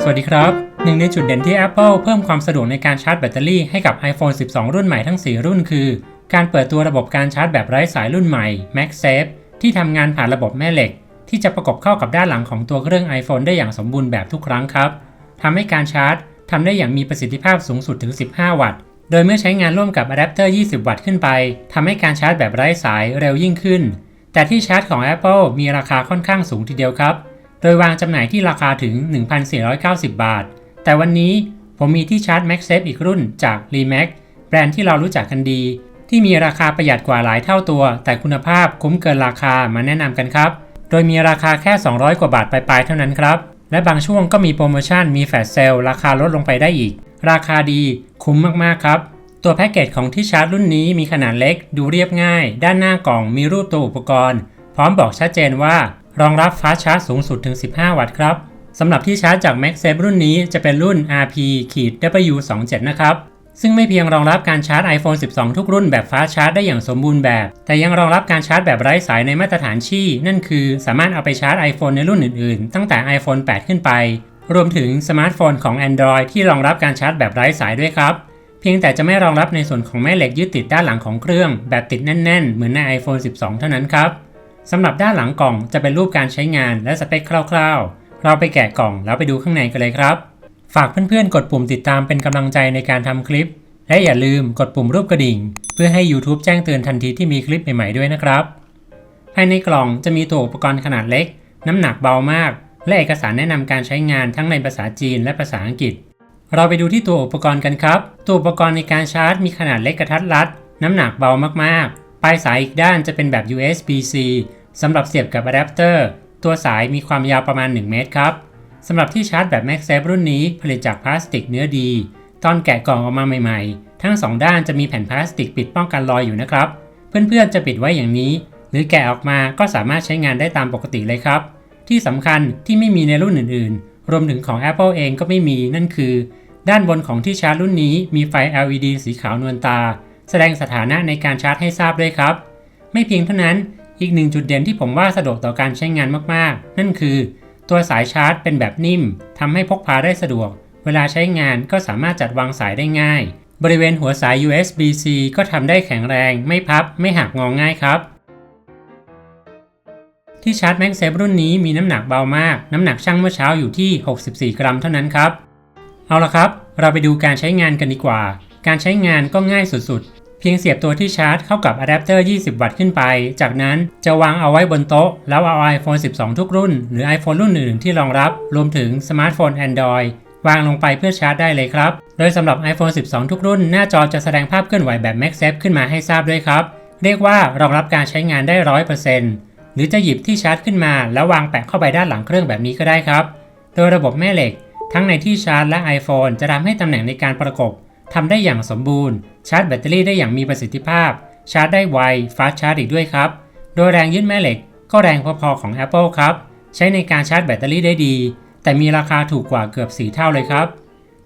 สวัสดีครับ หนึ่งในจุดเด่นที่ Apple เพิ่มความสะดวกในการชาร์จแบตเตอรี่ให้กับ iPhone 12 รุ่นใหม่ทั้ง 4 รุ่นคือ การเปิดตัวระบบการชาร์จแบบไร้สายรุ่นใหม่ MagSafe ที่ทำงานผ่านระบบแม่เหล็ก ที่จะประกบเข้ากับด้านหลังของตัวเครื่อง iPhone ได้อย่างสมบูรณ์แบบทุกครั้งครับทำให้การชาร์จทำได้อย่างมีประสิทธิภาพสูงสุดถึง 15 วัตต์ โดยเมื่อใช้งานร่วมกับอะแดปเตอร์ 20 วัตต์ขึ้นไปทำให้การชาร์จแบบไร้สายเร็วยิ่งขึ้น แต่ที่ชาร์จของ Apple มีราคาค่อนข้างสูงทีเดียวครับ โดยวางจำหน่ายที่ราคาถึง 1,490 บาท แต่วันนี้ผมมีที่ชาร์จ MagSafe อีกรุ่นจาก Remax แบรนด์ที่เรารู้จักกันดี ที่มีราคาประหยัดกว่าหลายเท่าตัว แต่คุณภาพคุ้มเกินราคามาแนะนำกันครับ โดยมีราคาแค่ 200 กว่าบาทปลายๆเท่านั้นครับ และบางช่วงก็มีโปรโมชั่นมีแฟลชเซลราคาลดลงไปได้อีก ราคาดีคุ้มมากๆครับตัวแพ็กเกจของที่ชาร์จรุ่นนี้มีขนาดเล็กดูเรียบง่าย ด้านหน้ากล่องมีรูปตัวอุปกรณ์ พร้อมบอกชัดเจนว่า รองรับฟาสชาร์จสูงสุดถึง 15 วัตต์ครับสำหรับที่ชาร์จจาก MagSafe รุ่นนี้จะเป็นรุ่น RP-W27 นะครับ ซึ่งไม่เพียงรองรับการชาร์จ iPhone 12 ทุกรุ่นแบบฟ้าชาร์จได้อย่างสมบูรณ์แบบ แต่ยังรองรับการชาร์จแบบไร้สายในมาตรฐานชี่ นั่นคือสามารถเอาไปชาร์จ iPhone ในรุ่นอื่นๆ ตั้งแต่ iPhone 8 ขึ้นไป รวมถึงสมาร์ทโฟนของ Android ที่รองรับการชาร์จแบบไร้สายด้วยครับ เพียงแต่จะไม่รองรับในส่วนของแม่เหล็กยึดติดด้านหลังของเครื่อง แบบติดแน่น ๆ เหมือนใน iPhone 12 เท่านั้นครับ สำหรับด้านหลังกล่องจะเป็นรูปการใช้งานและสเปคคร่าวๆ เราไปแกะกล่องแล้วไปดูข้างในกันเลยครับ ฝากเพื่อนๆ กดปุ่มติดตามเป็นกำลังใจในการทำคลิป และอย่าลืมกดปุ่มรูปกระดิ่ง เพื่อให้ YouTube แจ้งเตือนทันทีที่มีคลิปใหม่ๆด้วยนะครับ ภายในกล่องจะมีตัวอุปกรณ์ขนาดเล็ก น้ำหนักเบามาก และเอกสารแนะนำการใช้งานทั้งในภาษาจีนและภาษาอังกฤษ เราไปดูที่ตัวอุปกรณ์กันครับ ตัวอุปกรณ์ในการชาร์จ มีขนาดเล็กกระทัดรัด น้ำหนักเบามากๆ ปลายสายอีกด้านจะเป็นแบบ USB-C สำหรับเสียบกับอะแดปเตอร์ตัวสายมีความยาวประมาณ 1 เมตรครับสำหรับที่ชาร์จแบบ MagSafe รุ่นนี้ผลิตจากพลาสติกเนื้อดี ตอนแกะกล่องออกมาใหม่ๆ ทั้ง 2 ด้านจะมีแผ่นพลาสติกปิดป้องกันรอยอยู่นะครับ เพื่อนๆจะปิดไว้อย่างนี้ หรือแกะออกมาก็สามารถใช้งานได้ตามปกติเลยครับ ที่สำคัญที่ไม่มีในรุ่นอื่นๆ รวมถึงของ Apple เองก็ไม่มีนั่นคือ ด้านบนของที่ชาร์จรุ่นนี้มีไฟ LED สีขาวนวลตา แสดงสถานะในการชาร์จให้ทราบด้วยครับ ไม่เพียงเท่านั้น อีกหนึ่งจุดเด่นที่ผมว่าสะดวกต่อการใช้งานมากๆ นั่นคือ ตัวสายชาร์จเป็นแบบนิ่มทำให้พกพาได้สะดวก เวลาใช้งานก็สามารถจัดวางสายได้ง่าย บริเวณหัวสาย USB-C ก็ทำได้แข็งแรง ไม่พับ ไม่หักงอง่ายครับที่ชาร์จ MagSafe รุ่นนี้มีน้ำหนักเบามาก น้ำหนักช่างเมื่อเช้าอยู่ที่ 64 กรัมเท่านั้นครับ เอาละครับ เราไปดูการใช้งานกันดีกว่า การใช้งานก็ง่ายสุด เพียงเสียบตัวที่ชาร์จเข้ากับอะแดปเตอร์ 20 วัตต์ขึ้นไป จากนั้นจะวางเอาไว้บนโต๊ะ แล้วเอา iPhone 12 ทุกรุ่น หรือ iPhone รุ่นอื่นที่รองรับ รวมถึงสมาร์ทโฟน Android วางลงไปเพื่อชาร์จได้เลยครับ โดยสำหรับ iPhone 12 ทุกรุ่น หน้าจอจะแสดงภาพเคลื่อนไหวแบบ MagSafe ขึ้นมาให้ทราบด้วยครับ เรียกว่ารองรับการใช้งานได้ 100%หรือจะหยิบที่ชาร์จขึ้นมา แล้ววางแปะเข้าไปด้านหลังเครื่องแบบนี้ก็ได้ครับ โดยระบบแม่เหล็ก ทั้งในที่ชาร์จและ iPhone จะทำให้ตำแหน่งในการประกบ ทำได้อย่างสมบูรณ์ ชาร์จแบตเตอรี่ได้อย่างมีประสิทธิภาพ ชาร์จได้ไวฟาสชาร์จอีกด้วยครับ โดยแรงยึดแม่เหล็กก็แรงพอๆของ Apple ครับ ใช้ในการชาร์จแบตเตอรี่ได้ดี แต่มีราคาถูกกว่าเกือบ 4 เท่าเลยครับ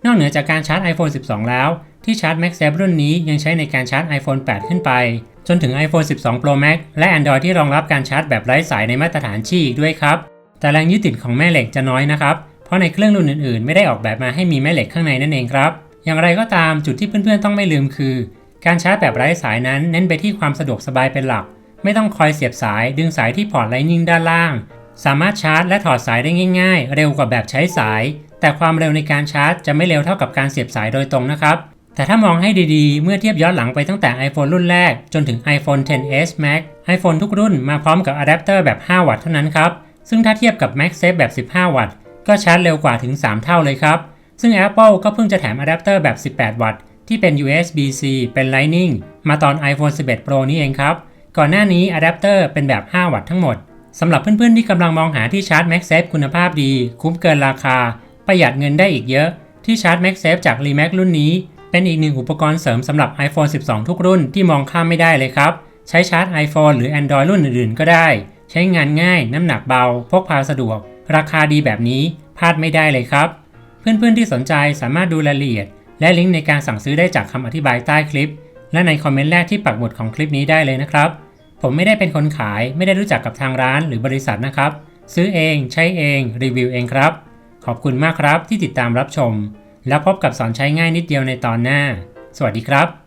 นอกเหนือจากการชาร์จ iPhone 12 แล้ว ที่ชาร์จ MagSafe รุ่นนี้ยังใช้ในการชาร์จ iPhone 8 ขึ้นไป จนถึง iPhone 12 Pro Max และ Android ที่รองรับการชาร์จแบบไร้สายในมาตรฐานชี่อีกด้วยครับ แต่แรงยึดติดของแม่เหล็กจะน้อยนะครับ เพราะในเครื่องรุ่นอื่นๆ ไม่ได้ออกแบบมาให้มีแม่เหล็กข้างในนั่นเองครับ อย่างไรก็ตามจุดที่เพื่อนๆต้องไม่ลืมคือ การชาร์จแบบไร้สายนั้นเน้นไปที่ความสะดวกสบายเป็นหลัก ไม่ต้องคอยเสียบสายดึงสายที่พอร์ตไลนิ่งด้านล่าง สามารถชาร์จและถอดสายได้ง่าย ๆ เร็วกว่าแบบใช้สาย แต่ความเร็วในการชาร์จจะไม่เร็วเท่ากับการเสียบสายโดยตรงนะครับ แต่ถ้ามองให้ดีๆ เมื่อเทียบย้อนหลังไปตั้งแต่ iPhone รุ่นแรก จนถึง iPhone 10s Max iPhone ทุกรุ่นมาพร้อมกับอะแดปเตอร์แบบ 5 วัตต์เท่านั้นครับซึ่งถ้าเทียบกับ MagSafe แบบ 15 วัตต์ก็ชาร์จเร็วกว่าถึง 3 เท่าเลยครับ ซึ่ง Apple ก็เพิ่งจะแถมอะแดปเตอร์แบบ 18 วัตต์ ที่เป็น USB-C เป็น Lightning มาตอน iPhone 11 Pro นี่เองครับ ก่อนหน้านี้อะแดปเตอร์เป็นแบบ 5 วัตต์ทั้งหมด สำหรับเพื่อนๆที่กำลังมองหาที่ชาร์จ MagSafe คุณภาพดี คุ้มเกินราคา ประหยัดเงินได้อีกเยอะ ที่ชาร์จ MagSafe จาก Remax รุ่นนี้ เป็นอีกหนึ่งอุปกรณ์เสริมสำหรับ iPhone 12 ทุกรุ่นที่มองข้ามไม่ได้เลยครับ ใช้ชาร์จ iPhone หรือ Android รุ่นอื่นๆ ก็ได้ ใช้งานง่าย น้ำหนักเบา พกพาสะดวก ราคาดีแบบนี้พลาดไม่ได้เลยครับ เพื่อนๆที่สนใจสามารถดูรายละเอียด และลิงก์ในการสั่งซื้อได้จากคำอธิบายใต้คลิป และในคอมเมนต์แรกที่ปักหมุดของคลิปนี้ได้เลยนะครับ ผมไม่ได้เป็นคนขายไม่ได้รู้จักกับทางร้านหรือบริษัทนะครับ ซื้อเองใช้เองรีวิวเองครับ ขอบคุณมากครับที่ติดตามรับชม แล้วพบกับสอนใช้ง่ายนิดเดียวในตอนหน้า สวัสดีครับ